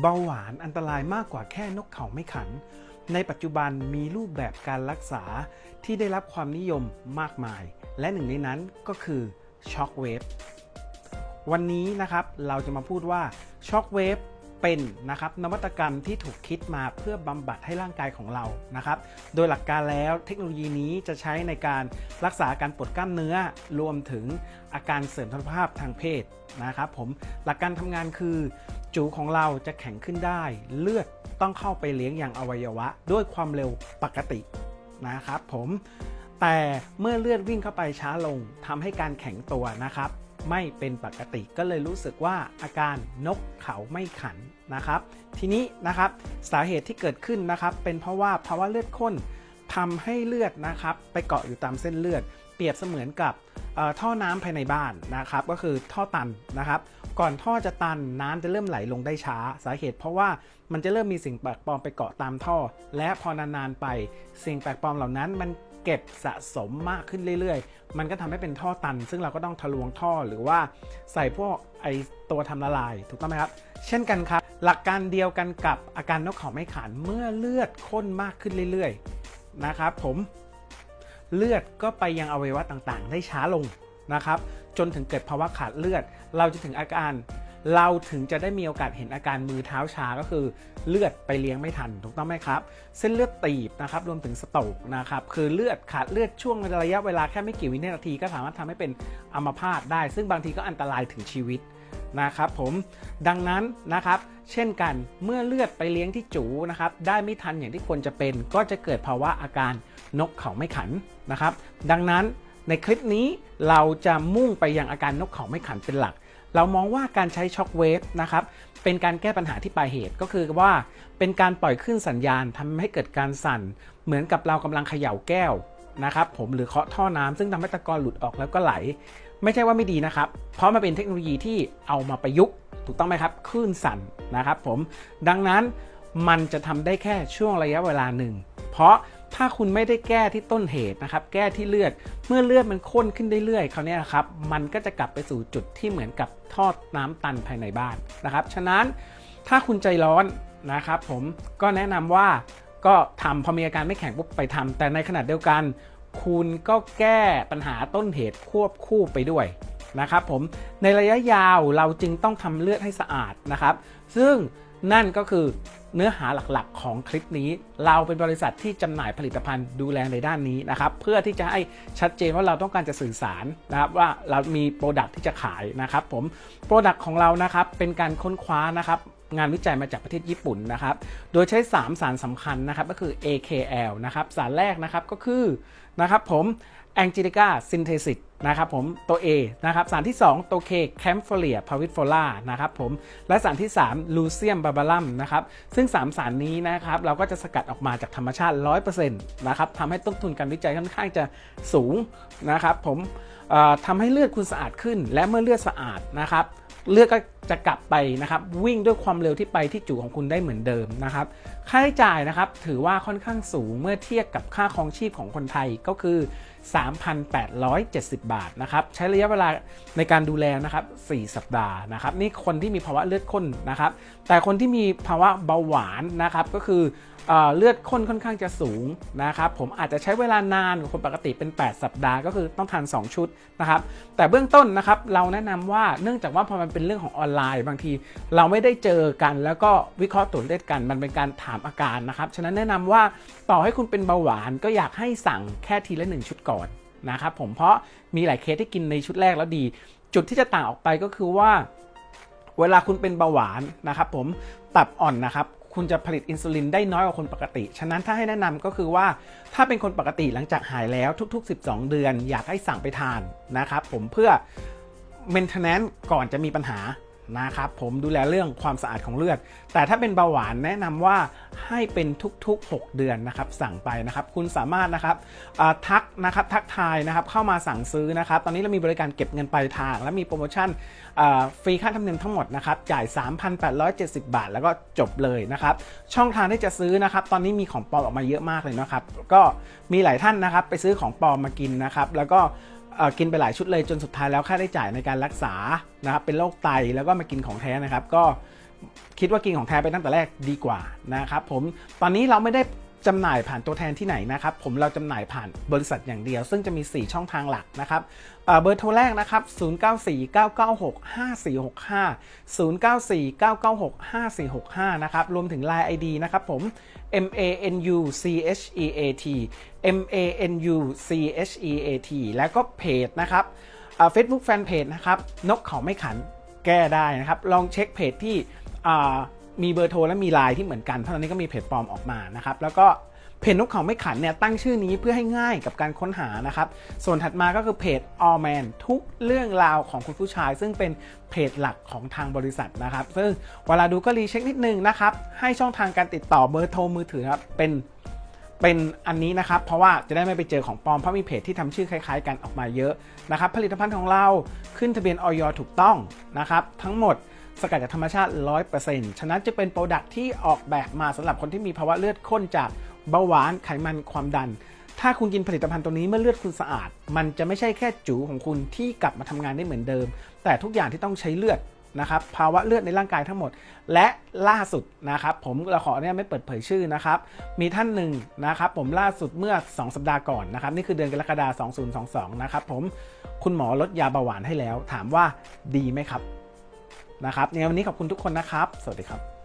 เบาหวานอันตรายมากกว่าแค่นกเขาไม่ขัน ในปัจจุบันมีรูปแบบการรักษาที่ได้รับความนิยมมากมาย และหนึ่งในนั้นก็คือช็อคเวฟวันนี้นะครับเราจะมาพูดว่าช็อคเวฟ เป็นนะครับนวัตกรรมที่ถูกคิดมาเพื่อบำบัดให้ร่างกายของเรานะครับ โดยหลักการแล้วเทคโนโลยีนี้จะใช้ในการรักษาการปวดกล้ามเนื้อรวมถึงอาการเสริมสมรรถภาพทางเพศนะครับผมหลักการทำงานคือจูของเราจะแข็งขึ้นได้ เลือดต้องเข้าไปเลี้ยงอย่างอวัยวะ ด้วยความเร็วปกตินะครับผมแต่เมื่อเลือดวิ่งเข้าไปช้าลงทำให้การแข็งตัวนะครับ ไม่เป็นปกติก็เลยรู้สึกว่าอาการนกเขาไม่ขันนะครับ ทีนี้นะครับสาเหตุที่เกิดขึ้นนะครับ เป็นเพราะว่าภาวะเลือดข้นทำให้เลือดนะครับ ไปเกาะอยู่ตามเส้นเลือด เปรียบเสมือนกับเอ่อท่อน้ำภายในบ้านนะครับ ก็คือท่อตันนะครับ ก่อนท่อจะตันน้ำจะเริ่มไหลลงได้ช้า สาเหตุเพราะว่ามันจะเริ่มมีสิ่งแปลกปลอมไปเกาะตามท่อ และพอนานๆไปสิ่งแปลกปลอมเหล่านั้นมัน เก็บสะสมมากขึ้นเรื่อยๆ มันก็ทำให้เป็นท่อตัน ซึ่งเราก็ต้องทะลวงท่อหรือว่าใส่พวกไอตัวทำละลาย ถูกต้องไหมครับ เช่นกันครับ หลักการเดียวกันกับอาการนกเขาไม่ขันเมื่อเลือดข้นมากขึ้นเรื่อยๆนะครับผมเลือดก็ไปยังอวัยวะต่างๆ ได้ช้าลงนะครับ จนถึงเกิดภาวะขาดเลือด เราจะถึงอาการ เราถึงจะได้มีโอกาสเห็นอาการมือเท้าชาก็คือเลือดไปเลี้ยงไม่ทันถูกต้องไหมครับ เส้นเลือดตีบนะครับรวมถึงสโตกนะครับคือเลือดขาดเลือดช่วงระยะเวลาแค่ไม่กี่วินาทีก็สามารถทำให้เป็นอัมพาตได้ ซึ่งบางทีก็อันตรายถึงชีวิตนะครับผมดังนั้นนะครับเช่นกันเมื่อเลือดไปเลี้ยงที่จูนะครับได้ไม่ทันอย่างที่ควรจะเป็น ก็จะเกิดภาวะอาการนกเขาไม่ขันนะครับ ดังนั้นในคลิปนี้เราจะมุ่งไปยังอาการนกเขาไม่ขันเป็นหลัก เรามองว่าการใช้ช็อคเวฟนะครับเป็นการแก้ปัญหาที่ปลายเหตุก็คือว่าเป็นการปล่อยขึ้นสัญญาณทำให้เกิดการสั่น เหมือนกับเรากำลังเขย่าแก้วนะครับผมหรือเคาะท่อน้ำซึ่งทำให้ตะกอนหลุดออกแล้วก็ไหล ไม่ใช่ว่าไม่ดีนะครับ เพราะมันเป็นเทคโนโลยีที่เอามาประยุกต์ถูกต้องไหมครับคลื่นสั่นนะครับผมดังนั้นมันจะทำได้แค่ช่วงระยะเวลาหนึ่ง เพราะ ถ้าคุณไม่ได้แก้ที่ต้นเหตุนะครับ แก้ที่เลือด เมื่อเลือดมันข้นขึ้นเรื่อยๆ คราวเนี้ยครับ มันก็จะกลับไปสู่จุดที่เหมือนกับท่อน้ำตันภายในบ้านนะครับ ฉะนั้นถ้าคุณใจร้อนนะครับผมก็แนะนำว่าก็ทำพอมีอาการไม่แข็งปุ๊บไปทำแต่ในขณะเดียวกัน คุณก็แก้ปัญหาต้นเหตุควบคู่ไปด้วยนะครับผมในระยะยาวเราจึงต้องทำเลือดให้สะอาดนะครับ ซึ่ง นั่นก็คือเนื้อหาหลักๆ ของคลิปนี้ เราเป็นบริษัทที่จำหน่ายผลิตภัณฑ์ดูแลในด้านนี้นะครับ เพื่อที่จะให้ชัดเจนว่าเราต้องการจะสื่อสารนะครับว่าเรามีโปรดักที่จะขายนะครับผมโปรดักของเรานะครับเป็นการค้นคว้านะครับงานวิจัยมาจากประเทศญี่ปุ่นนะครับ โดยใช้ 3 สารสำคัญนะครับก็คือ AKL นะครับ สารแรกนะครับก็คือนะครับผม Angelica synthesis นะครับผมตัว A นะครับสารที่ 2 ตัว K Campholia pavifolia นะครับผมและสารที่ 3 ลูเซียมบาบาลัมนะครับซึ่ง 3 สารนี้นะครับเราก็จะสกัดออกมาจากธรรมชาติ 100%นะครับทำให้ต้นทุนการวิจัยค่อนข้างจะสูงนะครับผมทำให้เลือดคุณสะอาดขึ้น และเมื่อเลือดสะอาดนะครับเลือดก็ จะกลับไปนะครับวิ่งด้วยความเร็วที่ไปที่จูของคุณได้เหมือนเดิมนะครับค่าใช้จ่ายนะครับถือว่าค่อนข้างสูงเมื่อเทียบกับค่าครองชีพของคนไทยก็คือ 3,870 บาทนะครับใช้ระยะเวลาในการดูแลนะครับ4สัปดาห์นะครับนี่คนที่มีภาวะเลือดข้นนะครับแต่คนที่มีภาวะเบาหวานนะครับก็คือเลือดข้นค่อนข้างจะสูงนะครับผมอาจจะใช้เวลานานกว่าคนปกติเป็น 8 สัปดาห์ก็คือต้องทาน 2 ชุดนะครับแต่เบื้องต้นนะครับเราแนะนำว่าเนื่องจากว่าพอมันเป็นเรื่องของออนไลน์บางที เราไม่ได้เจอกัน แล้วก็วิเคราะห์ตรวเลือดกัน มันเป็นการถามอาการนะครับฉะนั้นแนะนำว่าต่อให้คุณเป็นเบาหวานก็อยากให้สั่งแค่ทีละ1ชุดก่อนนะครับผมเพราะมีหลายเคสที่กินในชุดแรกแล้วดี จุดที่จะต่างออกไปก็คือว่า เวลาคุณเป็นเบาหวานนะครับผมตับอ่อนนะครับคุณจะผลิตอินซูลินได้น้อยกว่าคนปกติ ฉะนั้นถ้าให้แนะนำก็คือว่าถ้าเป็นคนปกติหลังจากหายแล้วทุก ๆ 12 เดือน อยากให้สั่งไปทานนะครับผมเพื่อ maintenance ก่อนจะมีปัญหา นะครับผมดูแลเรื่องความสะอาดของเลือด แต่ถ้าเป็นเบาหวานแนะนำว่าให้เป็นทุกๆ 6 เดือนนะครับสั่งไปนะครับ คุณสามารถนะครับทักนะครับทักทายนะครับเข้ามาสั่งซื้อนะครับ ตอนนี้เรามีบริการเก็บเงินปลายทาง และมีโปรโมชั่นฟรีค่าธรรมเนียมทั้งหมดนะครับจ่าย 3,870 บาท แล้วก็จบเลยนะครับ ช่องทางที่จะซื้อนะครับ ตอนนี้มีของปลอมออกมาเยอะมากเลยนะครับ ก็มีหลายท่านนะครับไปซื้อของปลอมมากินนะครับ แล้วก็ กินไปหลายชุดเลยจนสุดท้ายแล้วค่าได้จ่ายในการรักษานะครับเป็นโรคไตแล้วก็มากินของแท้นะครับ ก็คิดว่ากินของแท้ไปตั้งแต่แรกดีกว่านะครับผมตอนนี้เราไม่ได้จำหน่ายผ่านตัวแทนที่ไหนนะครับ ผมเราจำหน่ายผ่านบริษัทอย่างเดียว ซึ่งจะมี 4 ช่องทางหลักนะครับเบอร์โทรแรกนะครับ 0949965465 0949965465 นะครับ รวมถึง Line ID นะครับผม M A N U C H E A T M A N U C H E A T แล้วก็เพจนะครับเฟซบุ๊กแฟนเพจนะครับนกเขาไม่ขันแก้ได้นะครับ ลองเช็คเพจที่มีเบอร์โทรและมีไลน์ที่เหมือนกันเพราะตอนนี้ก็มีเพจปลอมออกมานะครับ แล้วก็ เพจนกเขาไม่ขันเนี่ยตั้งชื่อนี้เพื่อให้ง่ายกับการค้นหานะครับ ส่วนถัดมาก็คือเพจ All Man ทุกเรื่องราวของคุณผู้ชาย ซึ่งเป็นเพจหลักของทางบริษัทนะครับ ซึ่งเวลาดูก็รีเช็คนิดนึงนะครับ ให้ช่องทางการติดต่อเบอร์โทรมือถือครับเป็นเป็นอันนี้นะครับ เพราะว่าจะได้ไม่ไปเจอของปลอมเพราะมีเพจที่ทำชื่อคล้ายๆ กันออกมาเยอะนะครับ ผลิตภัณฑ์ของเราขึ้นทะเบียนออยถูกต้องนะครับ ทั้งหมดสกัดจากธรรมชาติ 100%ฉะนั้นจะเป็นโปรดักที่ออกแบบมาสำหรับคนที่มีภาวะเลือดข้นจาก เบาหวานไขมันความดัน ถ้าคุณกินผลิตภัณฑ์ตัวนี้เมื่อเลือดคุณสะอาด มันจะไม่ใช่แค่จูของคุณที่กลับมาทำงานได้เหมือนเดิม แต่ทุกอย่างที่ต้องใช้เลือดนะครับภาวะเลือดในร่างกายทั้งหมด และล่าสุดนะครับผมเราขอเนี่ยไม่เปิดเผยชื่อนะครับมีท่านหนึ่งนะครับผมล่าสุดเมื่อ 2 สัปดาห์ก่อนนะครับนี่คือเดือนกรกฎาคม2022 นะครับผมคุณหมอลดยาเบาหวานให้แล้ว ถามว่าดีไหมครับนะครับในวันนี้ขอบคุณทุกคนนะครับ สวัสดีครับ